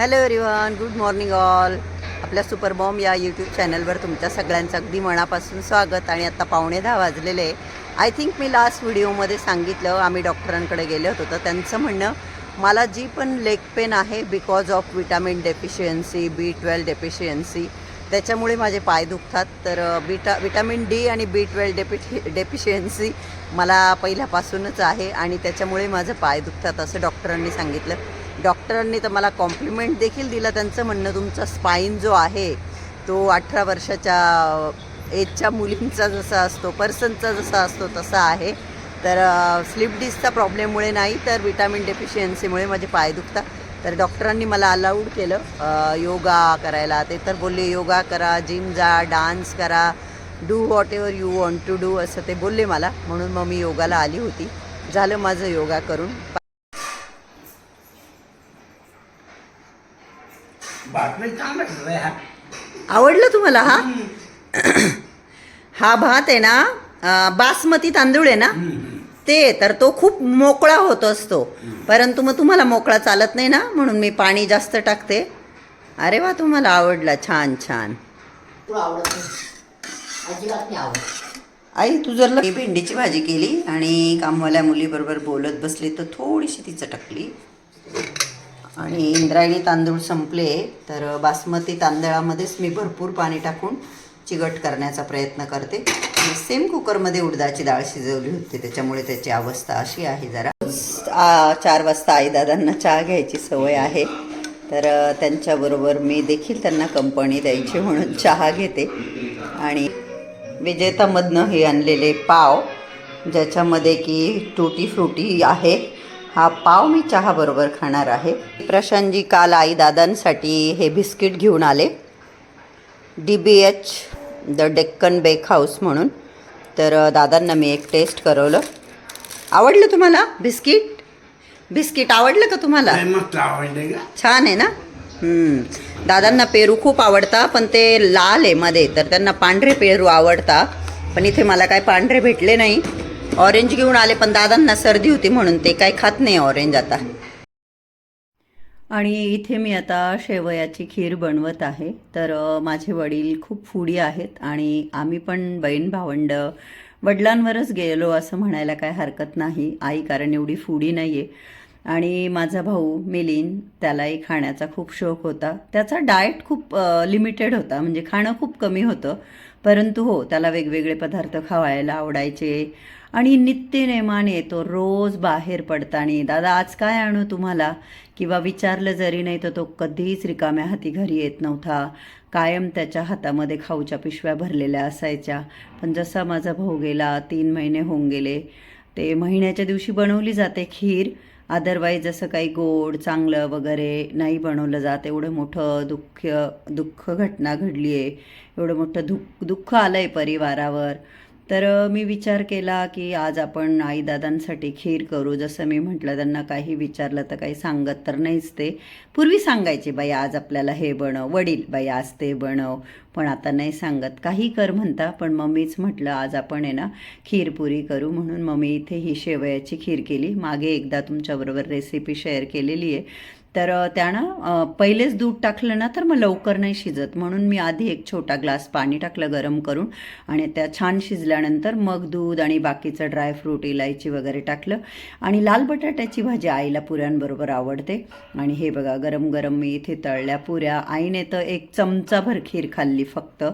Hello everyone good morning all आपल्या super bomb या YouTube चॅनलवर तुमच्या सगळ्यांचं अगदी मनापासून स्वागत आणि आत्ता पावणे दहा वाजलेले. आहे आय थिंक मी लास्ट व्हिडिओमध्ये सांगितलं आम्ही डॉक्टरांकडे गेलो होतो तर त्यांचं म्हणणं मला जी पण लेग पेन आहे because of vitamin deficiency B twelve deficiency त्याच्यामुळे माझे पाय दुखतात. तर बिटा विटॅमिन डी आणि बी ट्वेल्व डेपि डेफिशियन्सी मला पहिल्यापासूनच आहे आणि त्याच्यामुळे माझं पाय दुखतात असं डॉक्टरांनी सांगितलं. डॉक्टरांनी तर मला कॉम्प्लिमेंट देखील दिला. त्यांचं म्हणणं तुमचा स्पाईन जो आहे तो अठरा वर्षाच्या एजच्या मुलींचा जसा असतो पर्सनचा जसा असतो तसा आहे. तर स्लिप डिस्कचा प्रॉब्लेममुळे नाही तर विटॅमिन डेफिशियन्सीमुळे माझे पाय दुखतात. तर डॉक्टरांनी मला अलाउड केलं योगा करायला. ते तर बोलले योगा करा जिम जा डान्स करा do whatever you want to do असं ते बोलले मला. म्हणून मग मी योगाला आली होती. झालं माझं योगा करून. बातमी चांगलं आहे हा आवडलं तुम्हाला हा? हा भात आहे ना अं, बासमती तांदूळ आहे ना ते तर तो खूप मोकळा होत असतो. परंतु मग तुम्हाला मोकळा चालत नाही ना म्हणून मी पाणी जास्त टाकते. अरे वा तुम्हाला आवडला छान छान. तुला आवडत नाही. अजिबात नाही आवडत. आई तू जर ल- भेंडीची भाजी केली आणि कामवाल्या मुलीबरोबर बोलत बसली तर थोडीशी ती चटकली. आणि इंद्रायणी तांदूळ संपले तर बासमती तांदळामध्येच मी भरपूर पाणी टाकून चिकट करण्याचा प्रयत्न करते. आणि सेम कुकरमध्ये उडदाची डाळ शिजवली होती त्याच्यामुळे त्याची अवस्था अशी आहे जरा. चार वाजता आईदादांना चहा घ्यायची सवय आहे तर त्यांच्याबरोबर मी देखील त्यांना कंपनी द्यायची म्हणून चहा घेते. आणि विजेतामधनं हे आणलेले पाव ज्याच्यामध्ये की टुटी फ्रुटी आहे हा पाव मी चहाबरोबर खाणार आहे. प्रशांतजी काल आई दादांसाठी हे बिस्किट घेऊन आले. D B H the Deccan bake house म्हणून. तर दादांना मी एक टेस्ट करवलं. आवडलं तुम्हाला बिस्किट? बिस्किट आवडलं का तुम्हाला? छान आहे ना. दादांना पेरू खूप आवडता पण ते लाल आहे मध्ये तर त्यांना पांढरे पेरू आवडता. पण इथे मला काय पांढरे भेटले नाही. ऑरेंज घेऊन आले पण दादांना सर्दी होती म्हणून ते काय खात नाही ऑरेंज आता. आणि इथे मी आता शेवयाची खीर बनवत आहे. तर माझे वडील खूप फुडी आहेत आणि आम्ही पण बहीण भावंड वडिलांवरच गेलो असं म्हणायला काय हरकत नाही. आई कारण एवढी फुडी नाही आहे आणि माझा भाऊ मिलिन त्यालाही खाण्याचा खूप शौक होता. त्याचा डाएट खूप लिमिटेड होता. म्हणजे खाणं खूप कमी होतं. परंतु हो त्याला वेगवेगळे पदार्थ खावायला आवडायचे. आणि नित्यनेमाने तो रोज बाहेर पडताना दादा आज काय आणू तुम्हाला? किंवा विचारलं जरी नाही तर तो कधीच रिकाम्या हाती घरी येत नव्हता. कायम त्याच्या हातामध्ये खाऊच्या पिशव्या भरलेल्या असायच्या. पण जसा माझा भाऊ गेला तीन महिने होऊन गेले. ते महिन्याच्या दिवशी बनवली जाते खीर. अदरवाईज जसं काही गोड चांगलं वगैरे नाही बनवलं जात एवढं मोठं दुःख दुःख घटना घडली आहे एवढं मोठं दुःख दुःख आलं आहे परिवारावर. तर मी विचार केला की आज आपण आईदादांसाठी खीर करू. जसं मी म्हटलं त्यांना काही विचारलं तर काही सांगत तर नाहीच ते. पूर्वी सांगायचे बाई आज आपल्याला हे बनव. वडील बाई आज ते बनव. पण आता नाही सांगत. काही कर म्हणता पण मम्मीच म्हटलं आज आपण आहे ना खीरपुरी करू. म्हणून मम्मी इथे ही शेवयाची खीर केली. मागे एकदा तुमच्याबरोबर रेसिपी शेअर केलेली आहे. तर त्यानं पहिलेच दूध टाकलं ना तर मग लवकर नाही शिजत. म्हणून मी आधी एक छोटा ग्लास पाणी टाकलं गरम करून आणि त्या छान शिजल्यानंतर मग दूध आणि बाकीचं ड्रायफ्रूट इलायची वगैरे टाकलं. आणि लाल बटाट्याची भाजी आईला पुऱ्यांबरोबर आवडते. आणि हे बघा गरम गरम मी इथे तळल्या पुऱ्या. आईने तर एक चमचाभर खीर खाल्ली फक्त.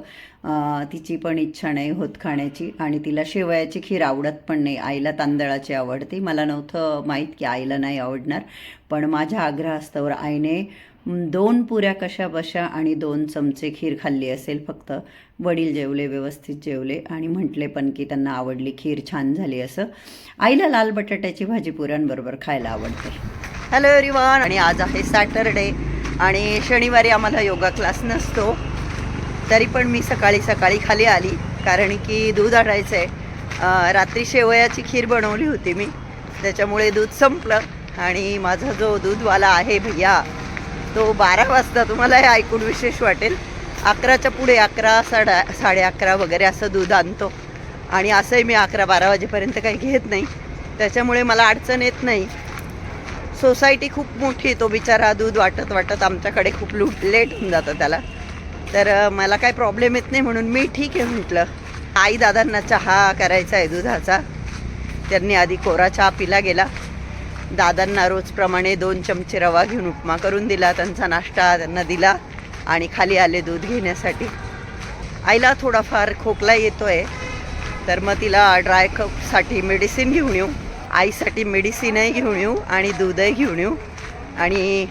तिची पण इच्छा नाही होत खाण्याची आणि तिला शेवयाची खीर आवडत पण नाही. आईला तांदळाची आवडते. मला नव्हतं माहीत की आईला नाही आवडणार. पण माझ्या आग्रहास्तवर आईने दोन पुऱ्या कशा बशा आणि दोन चमचे खीर खाल्ली असेल फक्त. वडील जेवले व्यवस्थित जेवले आणि म्हटले पण की त्यांना आवडली खीर छान झाली असं. आईला लाल बटाट्याची भाजी पुऱ्यांबरोबर खायला आवडते. हॅलो एव्हरीवन आणि आज आहे सॅटरडे आणि शनिवारी आम्हाला योगा क्लास नसतो. तरी पण मी सकाळी सकाळी खाली आली कारण की दूध आणायचं आहे रात्री शेवयाची खीर बनवली होती मी. त्याच्यामुळे दूध संपलं. आणि माझा जो दूधवाला आहे भैया तो बारा वाजता तुम्हाला हे ऐकून विशेष वाटेल. अकराच्या पुढे अकरा साडा साडे अकरा वगैरे असं दूध आणतो. आणि असंही मी अकरा बारा वाजेपर्यंत काही घेत नाही. त्याच्यामुळे मला अडचण येत नाही. सोसायटी खूप मोठी तो बिचारा दूध वाटत वाटत आमच्याकडे खूप लू लेट होऊन जातं त्याला. तर मला काही प्रॉब्लेम येत नाही म्हणून मी ठीक आहे म्हटलं. आई दादांना चहा करायचा आहे दुधाचा. त्यांनी आधी कोरा चहा पिला गेला. दादांना रोजप्रमाणे दोन चमचे रवा घेऊन उपमा करून दिला त्यांचा नाश्ता त्यांना दिला आणि खाली आले दूध घेण्यासाठी. आईला थोडाफार खोकला येतो आहे तर मग तिला ड्राय कपसाठी मेडिसिन घेऊन येऊ. आईसाठी मेडिसिनही घेऊन येऊ आणि दूधही घेऊन येऊ. आणि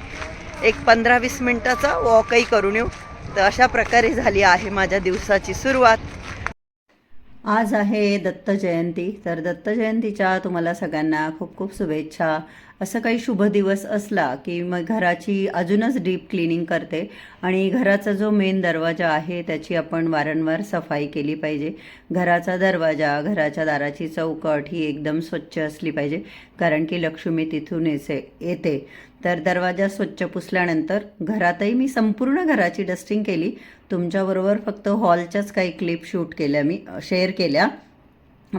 एक पंधरा वीस मिनटाचा वॉकही करून येऊ. तर अशा प्रकारे झाली आहे माझ्या दिवसाची सुरुवात. आज आहे दत्त जयंती. तर दत्त जयंतीच्या तुम्हाला सगळ्यांना खूप खूप शुभेच्छा. असं काही शुभ दिवस असला की मग घराची अजूनच डीप क्लिनिंग करते आणि घराचा जो मेन दरवाजा आहे त्याची आपण वारंवार सफाई केली पाहिजे. घराचा दरवाजा घराच्या दाराची चौकट ही एकदम स्वच्छ असली पाहिजे कारण की लक्ष्मी तिथून येसे येते. तर दरवाजा स्वच्छ पुसल्यानंतर घरातही मी संपूर्ण घराची डस्टिंग केली. तुमच्याबरोबर फक्त हॉलच्याच काही क्लिप शूट केल्या मी शेअर केल्या.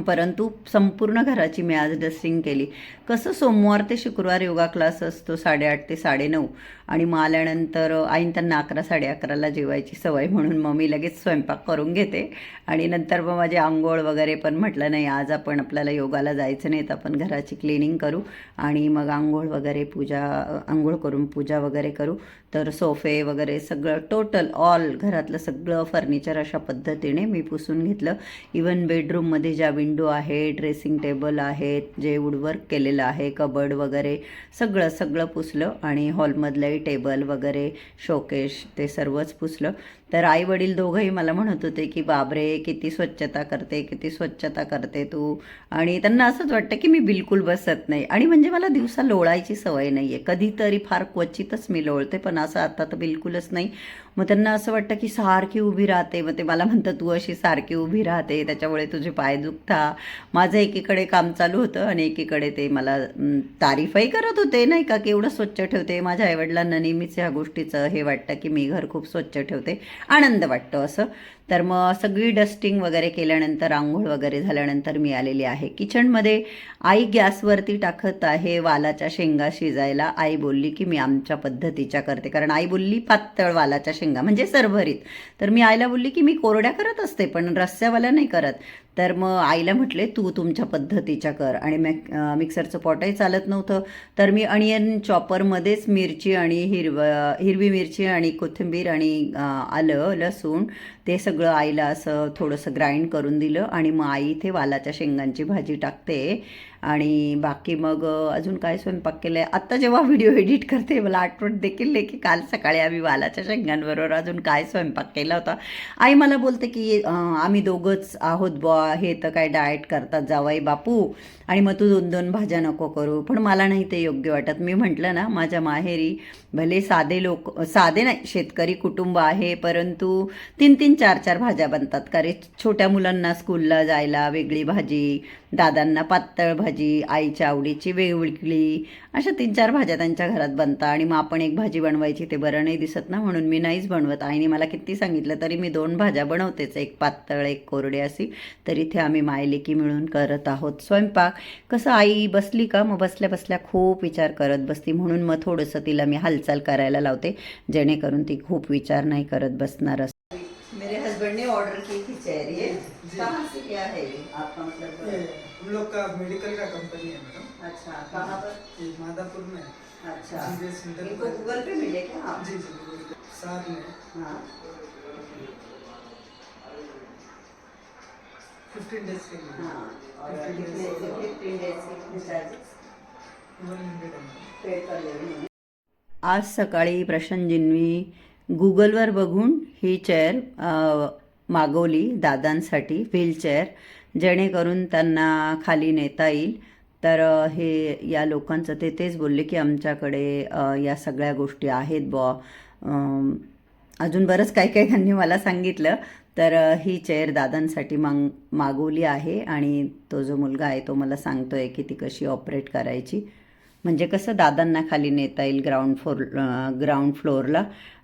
परंतु संपूर्ण घराची मी आज डस्टिंग केली. कसं सोमवार ते शुक्रवार योगा क्लास असतो साडेआठ ते साडेनऊ. आणि मग आल्यानंतर आईन त्यांना अकरा साडे अकराला जेवायची सवय म्हणून मग मी लगेच स्वयंपाक करून घेते. आणि नंतर मग माझे आंघोळ वगैरे पण म्हटलं नाही आज आपण आपल्याला योगाला जायचं नाही तर आपण घराची क्लिनिंग करू. आणि मग आंघोळ वगैरे पूजा आंघोळ करून पूजा वगैरे करू. तर सोफे वगैरे सगळं टोटल ऑल घरातलं सगळं फर्निचर अशा पद्धतीने मी पुसून घेतलं. इवन बेडरूममध्ये ज्या विंडो आहे ड्रेसिंग टेबल आहेत जे वुडवर्क केलेलं आहे कबड वगैरे सगळं सगळं पुसलं आणि हॉलमधलंही टेबल वगैरे शोकेश ते सर्वच पुसलं. तर आई वडील दोघंही मला म्हणत होते की बाबरे किती स्वच्छता करते किती स्वच्छता करते तू. आणि त्यांना असंच वाटतं की मी बिलकुल बसत नाही. आणि म्हणजे मला दिवसा लोळायची सवय नाही आहे कधीतरी फार क्वचितच मी लोळते पण असं आता तर बिलकुलच नाही. मग त्यांना असं वाटतं की सारखी उभी राहते. मग ते मला म्हणतं तू अशी सारखी उभी राहते त्याच्यामुळे तुझे पाय दुखता. माझं एकीकडे काम चालू होतं आणि एकीकडे ते मला तारीफही करत होते नाही का की एवढं स्वच्छ ठेवते. माझ्या आईवडिलांना नेहमीच ह्या गोष्टीचं हे वाटतं की मी घर खूप स्वच्छ ठेवते. आनंद वाटतो असं. तर मग सगळी डस्टिंग वगैरे केल्यानंतर आंघोळ वगैरे झाल्यानंतर मी आलेली आहे. किचनमध्ये आई गॅसवरती टाकत आहे वालाच्या शेंगा शिजायला. आई बोलली की मी आमच्या पद्धतीच्या करते. कारण आई बोलली पातळ वालाच्या शेंगा म्हणजे सरभरीत. तर मी आईला बोलली की मी कोरड्या करत असते पण रस्स्यावाल्या नाही करत. तर मग आईला म्हटले तू तुमच्या पद्धतीच्या कर. आणि मॅक मिक्सरचं पॉटही चालत नव्हतं. तर मी अनियन चॉपरमध्येच मिरची आणि हिरव हिरवी मिरची आणि कोथिंबीर आणि आलं लसूण ते सगळं सगळं आईला असं थोडंसं ग्राइंड करून दिलं आणि मग आई इथे वालाच्या शेंगांची भाजी टाकते. आणि बाकी मग अजून काय स्वयंपाक केलं आहे आत्ता जेव्हा व्हिडिओ एडिट करते मला आठवण देखील आहे की काल सकाळी आम्ही वालाच्या शेंगांबरोबर अजून काय स्वयंपाक केला होता. आई मला बोलते की आम्ही दोघंच आहोत बुवा हे तर काय डाएट करतात जावाई बापू आणि मग तू दोन दोन भाज्या नको करू. पण मला नाही ते योग्य वाटत. मी म्हटलं ना माझ्या माहेरी भले साधे लोक साधे नाही शेतकरी कुटुंब आहे परंतु तीन तीन चार चार भाज्या बनतात. कारण छोट्या मुलांना स्कूलला जायला वेगळी भाजी दादांना पातळ भाजी आईच्या आवडीची वेगवेगळी अशा तीन चार भाज्या त्यांच्या घरात बनतात आणि मग आपण एक भाजी बनवायची ते बरं नाही दिसत ना म्हणून मी नाहीच बनवत. आईने मला किती सांगितलं तरी मी दोन भाज्या बनवतेच. एक पातळ एक कोरडी अशी. तर इथे आम्ही मायलेकी मिळून करत आहोत स्वयंपाक. कसं आई बसली का? मग बसल्या बसल्या खूप विचार करत बसती. म्हणून मग थोडंसं तिला मी हालचाल करायला लावते. जेणेकरून ती खूप विचार नाही करत बसणार असते मेरे हस्बैंड ने ऑर्डर की थी चेयर ये कहाँ से क्या है? आपका मतलब हम लोग का मेडिकल का कंपनी है मैडम अच्छा कहाँ पर? ये मादापुर में। अच्छा। इनको गूगल पे मिले क्या आप? जी जी बिल्कुल। साथ में। हाँ। फिफ्टीन डेज़ के लिए। हाँ। और 15 कितने days के लिए। फिफ्टीन डेज़ के कितने चार्जेस वन हंड्रेड पे कर लेंगे। आज सकाळी प्रशांतजींनी गुगलवर बघून ही चेअर मागवली दादांसाठी व्हीलचेअर जेणेकरून त्यांना खाली नेता येईल. तर हे या लोकांचं ते तेच बोलले की आमच्याकडे या सगळ्या गोष्टी आहेत बॉ अजून बरंच काही काही त्यांनी मला सांगितलं. तर ही चेअर दादांसाठी माग मागवली आहे आणि तो जो मुलगा आहे तो मला सांगतो आहे की ती कशी ऑपरेट करायची. म्हणजे कसं दादांना खाली नेता येईल ग्राउंड फ्लोर ग्राउंड फ्लोअरला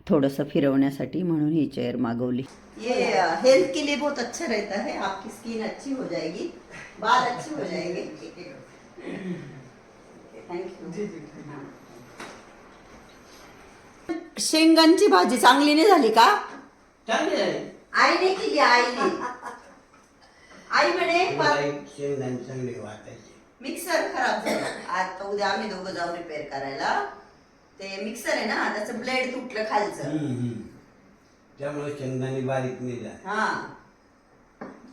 थोडंसं फिरवण्यासाठी म्हणून ही चेअर मागवली. ये हेल्थ के लिए बहुत अच्छा रहता है। आपकी स्किन अच्छी हो जाएगी। बाल अच्छे हो जाएंगे। थैंक यू जी जी शेंगांची भाजी चांगली नाही झाली का? आईने केली आईने आई म्हणे शेंगदाणे चांगले वाटायचे मिक्सर खराब झालं. आता उद्या आम्ही दोघं जाऊ रिपेअर करायला. ते मिक्सर आहे ना त्याचं ब्लेड तुटलं खालचं. त्यामुळे शेंगदाणे बारीक नाही झाले हा.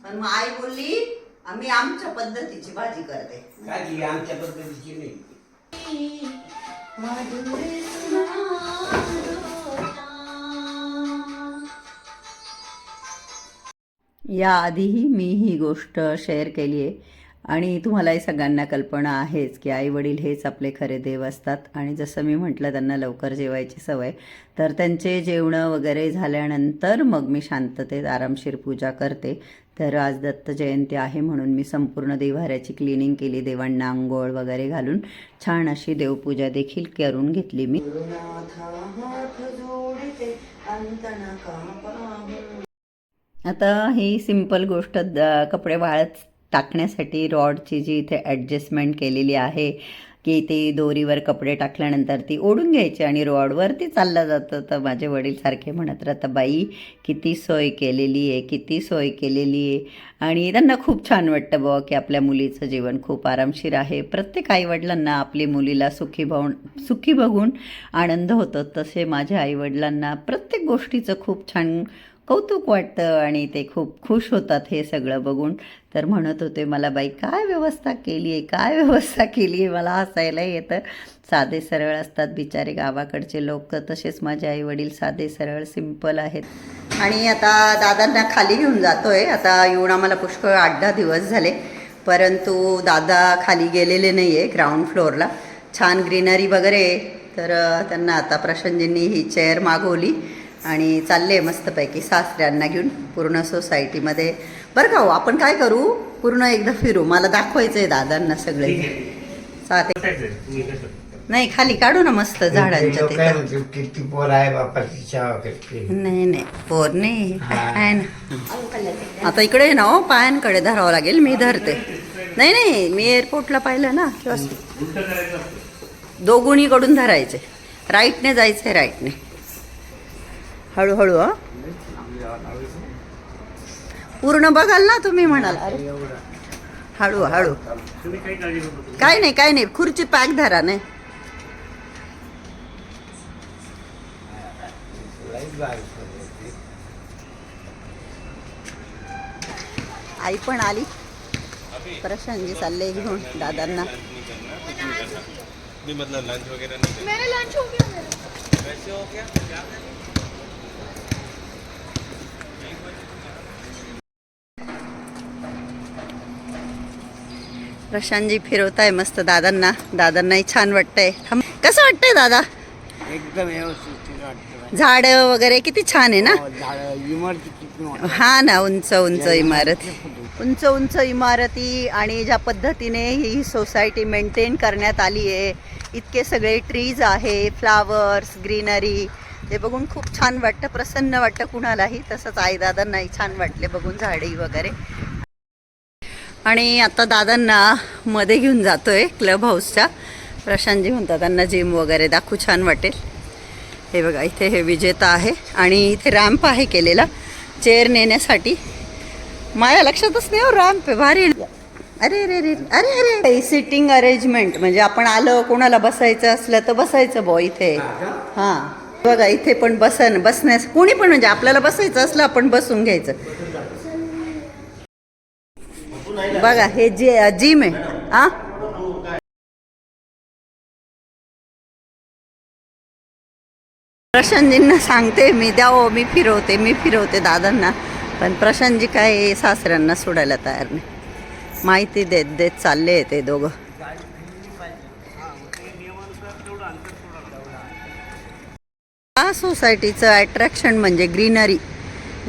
पण मग आई बोलली आम्ही आमच्या पद्धतीची भाजी करते. काय आमच्या पद्धतीची नाही. याआधीही मी ही गोष्ट शेअर केली आहे आणि तुम्हालाही सगळ्यांना कल्पना आहेच की आई वडील हेच आपले खरे देव असतात. आणि जसं मी म्हटलं त्यांना लवकर जेवायची सवय. तर त्यांचे जेवणं वगैरे झाल्यानंतर मग मी शांततेत आरामशीर पूजा करते. तर आज दत्त जयंती आहे म्हणून मी संपूर्ण देवाऱ्याची क्लिनिंग केली देवांना आंघोळ वगैरे घालून छान अशी देवपूजा देखील करून घेतली मी. आता ही सिंपल गोष्ट द- कपडे वाळत टाकण्यासाठी रॉडची जी इथे ॲडजस्टमेंट केलेली आहे की ती दोरीवर कपडे टाकल्यानंतर ती ओढून घ्यायची आणि रॉडवरती चाललं जातं. तर माझे वडील सारखे म्हणत राहतं बाई किती सोय केलेली आहे किती सोय केलेली आहे. आणि त्यांना खूप छान वाटतं बुवा की आपल्या मुलीचं जीवन खूप आरामशीर आहे. प्रत्येक आईवडिलांना आपली मुलीला सुखी भावून सुखी बघून आनंद होतो. तसे माझ्या आईवडिलांना प्रत्येक गोष्टीचं खूप छान कौतुक वाटतं आणि ते खूप खुश होतात हे सगळं बघून. तर म्हणत होते मला बाई काय व्यवस्था केली आहे काय व्यवस्था केली आहे मला हसायला येतं. साधे सरळ असतात बिचारे गावाकडचे लोक. तर तसेच माझे आई वडील साधे सरळ सिंपल आहेत. आणि आता दादांना खाली घेऊन जातोय. आता येऊन आम्हाला पुष्कळ आठ दहा दिवस झाले. परंतु दादा खाली गेलेले नाही आहे ग्राउंड फ्लोअरला छान ग्रीनरी वगैरे. आहे. तर त्यांना आता प्रशांतजींनी ही चेअर मागवली. आणि चालले मस्तपैकी सासऱ्यांना घेऊन पूर्ण सोसायटीमध्ये. बरं का हो आपण काय करू? पूर्ण एकदा फिरू. मला दाखवायचं आहे. दादांना सगळे नाही खाली काढू ना मस्त झाडांच्या तिथं. पोर आहे बापाची नाही नाही. पोर नाही. हा. आहे ना. आता इकडे आहे ना हो पायांकडे धरावं लागेल. मी धरते. नाही नाही. मी एअरपोर्टला पाहिलं ना दोघुणीकडून धरायचे. राईटने जायचंय राईटने हळूहळू हा? पूर्ण बघाल ना तुम्ही म्हणाल. अरे. हळू हळू. काय नाही काय नाही. खुर्ची पॅक धरा नाही. आई पण आली. प्रशांतजी चालले घेऊन दादांना. भी मतलब लंच वगैरह नहीं मेरा लंच हो गया मेरा वैसे हो गया प्रशांतजी फिरवताय मस्त दादांना. दादांनाही छान वाटतंय. कसं वाटतंय दादा? एकदम व्यवस्थित झाड वगैरे किती छान आहे ना? मोठ्या. हा ना उंच उंच इमारत. उंच उंच इमारती आणि ज्या पद्धतीने ही सोसायटी मेंटेन करण्यात आली आहे इतके सगळे ट्रीज आहे फ्लावर्स ग्रीनरी ते बघून खूप छान वाटतं प्रसन्न वाटतं कुणालाही. तसंच आई दादांनाही छान वाटले बघून झाडे वगैरे. आणि आता दादांना मध्ये घेऊन जातोय क्लब हाऊसच्या. प्रशांतजी म्हणतात त्यांना जिम वगैरे दाखवू छान वाटेल. हे बघा इथे हे विजेता आहे आणि इथे रॅम्प आहे केलेला चेअर नेण्यासाठी. माझ्या लक्षातच नाही हो रॅम्प आहे भारी आहे. अरे अरे अरे अरे अरे. सिटिंग अरेंजमेंट म्हणजे आपण आलं कोणाला बसायचं असलं तर बसायचं बॉ इथे. हां. बघा इथे पण बसन बसण्यास कोणी पण म्हणजे आपल्याला बसायचं असलं आपण बसून घ्यायचं. बघा हे जे जिम आहे आ प्रशांतजींना सांगते मी द्यावं मी फिरवते मी फिरवते दादांना. पण प्रशांतजी काय सासऱ्यांना सोडायला तयार नाही. माहिती देत देत चालले ते दोघं. हा सोसायटीचं अट्रॅक्शन म्हणजे ग्रीनरी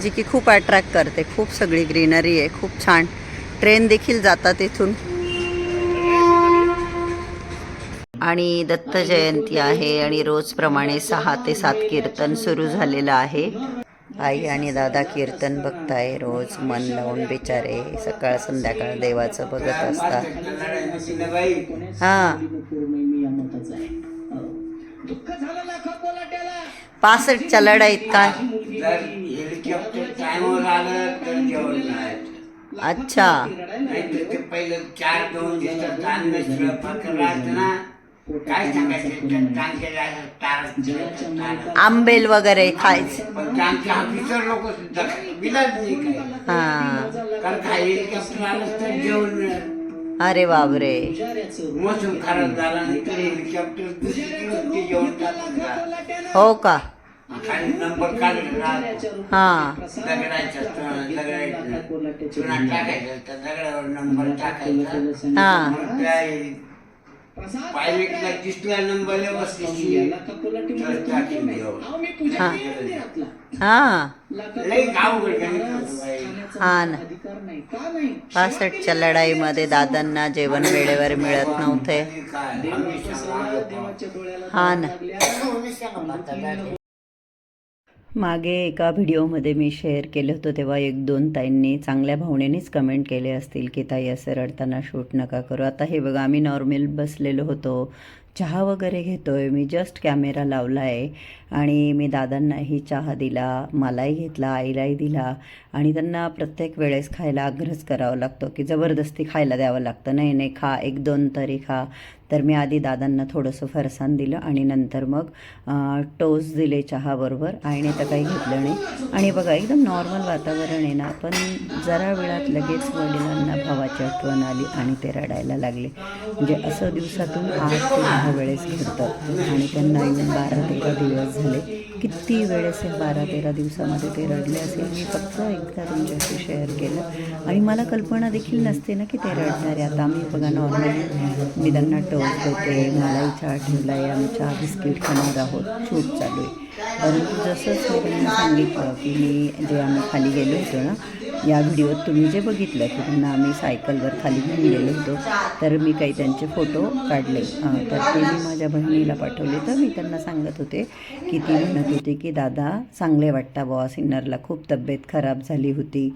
जी की खूप अट्रॅक्ट करते. खूप सगळी ग्रीनरी आहे खूप छान. ट्रेन देखील जातात इथून. आणि दत्त जयंती आहे आणि रोजप्रमाणे सहा ते सात कीर्तन सुरू झालेलं आहे. आई आणि दादा कीर्तन बघताय रोज मन लावून बिचारे सकाळ संध्याकाळ देवाचं बघत असतात. हा. पासष्टच्या लढाईत काय? अच्छा. नाही तर ते पहिलं चार दोन दिवसात अन्न शिळं पाकर राहतं ना. काय सांगायचं? त्या टांग्याला असं तार तार आंबेल वगैरे खायचं. पण ते आमचे ऑफिसर लोक सुद्धा विलाज नाही काय हा. कारण काय हेलिकॉप्टर आलं तर जेवण मिळालं अरे बापरे. मोसम खराब झाला नाही तर हेलिकॉप्टर दुसरीकडे ते जेवण टाकतात हो का? खाली नंबर काढलेला हा. दगडाच्या दगड चुना टाकायचा. त्या दगडावर नंबर टाकायचा. हा. मग त्या पायलटला दिसला नंबर व्यवस्थित. तर टाकीन जेवण. हा. हा. लई अवघड गणित होतं बाई. हा ना. पासष्टच्या लढाईमध्ये दादांना जेवण वेळेवर मिळत नव्हते. हा ना. मागे एका व्हिडिओमध्ये मी शेअर केलं होतं तेव्हा एक दोन ताईंनी चांगल्या भावनेनेच कमेंट केले असतील की ताई असं रडताना शूट नका करू. आता हे बघा आम्ही नॉर्मल बसलेलो होतो. चहा वगैरे घेतोय. मी जस्ट कॅमेरा लावला आहे आणि मी दादांनाही चहा दिला मलाही घेतला आईलाही दिला आणि त्यांना प्रत्येक वेळेस खायला आग्रहच करावा लागतो की जबरदस्ती खायला द्यावं लागतं. नाही नाही खा एक दोन तरी खा. तर मी आधी दादांना थोडंसं फरसाण दिलं आणि नंतर मग टोस दिले चहाबरोबर आईने तर काही घेतलं नाही. आणि बघा एकदम नॉर्मल वातावरण आहे ना पण जरा वेळात लगेच वडिलांना भावाची आठवण आली आणि ते रडायला लागले. म्हणजे असं दिवसातून आठ ते दहा वेळेस घडतं आणि त्यांना येऊन बारा तेरा दिवस झाले. किती वेळेस या बारा तेरा दिवसामध्ये ते रडले असेल? मी फक्त एकदा तुमच्याशी शेअर केलं. आणि मला कल्पना देखील नसते ना की ते रडणारे आता आम्ही बघा नॉर्मली मी त्यांना टोस्ट देते मलाही चहा ठेवला आहे आम्ही चहा बिस्किट खाणार आहोत. शूट चालू आहे. परंतु जसंच मी त्यांना सांगितलं की मी जे आम्ही खाली गेलो होतो ना या व्हिडिओत तुम्ही जे बघितलं की त्यांना आम्ही सायकलवर खाली घेऊन गेलो होतो तर मी काही त्यांचे फोटो काढले. तर ते मी माझ्या बहिणीला पाठवले. तर मी त्यांना सांगत होते की ती म्हणत होती की दादा चांगले वाटता बुवा सिन्नरला खूप तब्येत खराब झाली होती.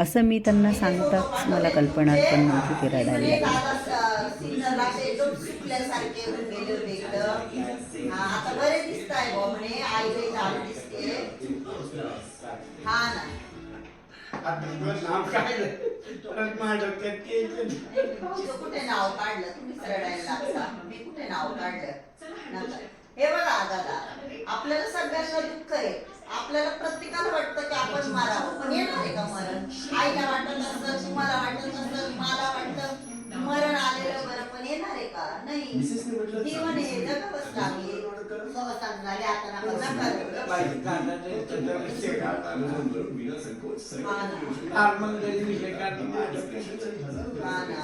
असं मी त्यांना सांगताच मला कल्पना पण नव्हती ती रडायला लागली. आता हा नाव काढलं. परत माझ्या डोक्यात ते येतं. भाऊचं कुठे नाव काढलं? तुम्हीच रडायला लागता. मी कुठे नाव काढलं? नका. हे बघा दादा आपल्याला सगळ्यांना दुःख आहे. आपल्याला प्रत्येकाला वाटतं की आपण मारावं. पण येणार आहे का मरण? आईला वाटत असतं तुम्हाला वाटत असतं मला वाटतं मरण आलेलं बरं पण येणार आहे का? नाही. ती म्हणे जगावंच लागेल संस्थान झाले आता नका नका. रडू. बाई, दादा ते तुझं विषय काढला. हा ना. नॉर्मल जरी विषय काढला, माझ्या डोक्यात येतं. हा ना,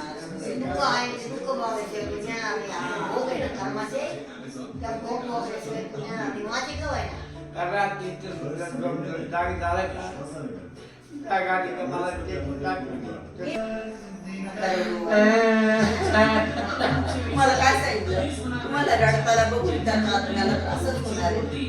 दुःख आहे, दुःख भावाचे पुण्या आम्ही आ- भोग आहे ना कर्माचे. त्या भोग भावाचे पुण्या आम्ही माझे केव्हा आहे ना? कारण रात्री ते सुद्धा डॉक्टर जाग झाला का जाग आली का मला ते दाखवलं. तुम्हाला काय सांगितलं तुम्हाला रडताना बघून त्यांना त्याला असंच होणार आहे